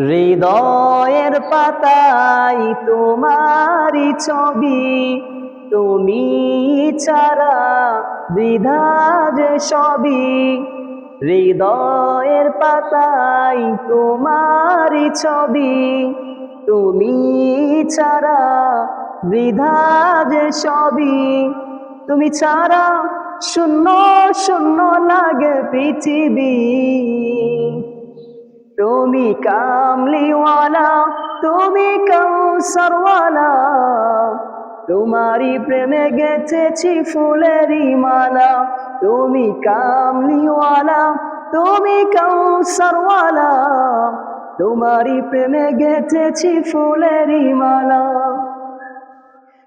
হৃদয়ের পাতায় তোমারই ছবি। তুমি ছাড়া দ্বিধা যে সবই। হৃদয়ের পাতায় তোমারই ছবি। তুমি ছাড়া দ্বিধা যে সবই। তুমি ছাড়া শূন্য শূন্য লাগে পৃথিবী। তুমি কামলিওয়ালা, তুমি কৌসরওয়ালা তোমারই প্রেমে গেছেছি ফুলেরই মালা। তুমি কামলিওয়ালা, তুমি কৌসরওয়ালা তোমারই প্রেমে গেছেছি ফুলেরই মালা।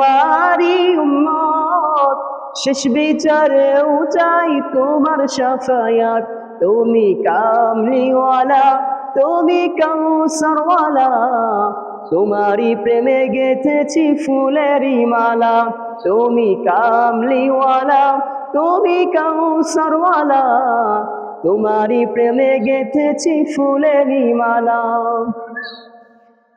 তোমারি উম্মত। শেষ বিচারে উচাই তোমার সাফায়াত। তুমি কামলিওয়ালা, তুমি কৌসরওয়ালা তোমারই প্রেমে গেথেছি ফুলেরই মালা। তুমি কামলিওয়ালা, তুমি কৌসরওয়ালা তোমারই প্রেমে গেথেছি ফুলেরই মালা।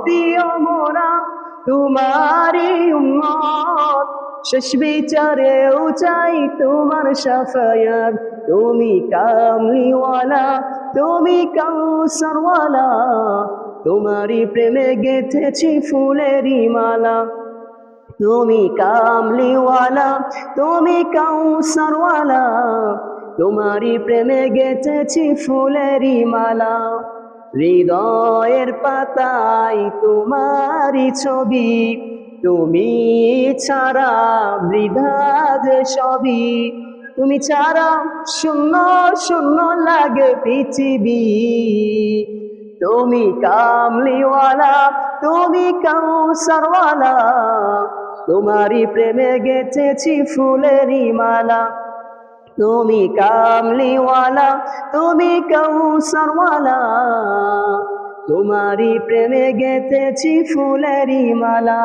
ও গোপীয় মোরা তোমারি উম্মত। শেষ বিচারে উচাই তোমার সাফায়াত। তুমি কামলিওয়ালা, তুমি কৌসরওয়ালা তোমারই প্রেমে গেথেছি ফুলেরই মালা। তুমি কামলিওয়ালা, তুমি কৌসরওয়ালা তোমারই প্রেমে গেথেছি ফুলেরই মালা। হৃদয়ের পাতায় তোমারই ছবি, তুমি ছাড়া বৃধা যে সবই, তুমি ছাড়া শূন্য শূন্য লাগে পৃথিবী। তুমি কামলিওয়ালা, তুমি কৌসরওয়ালা তোমারই প্রেমে গেছেছি ফুলেরই মালা তুমি কামলিওয়ালা তুমি কৌসরওয়ালা তোমারই প্রেমে গেতেছি ফুলেরি মালা।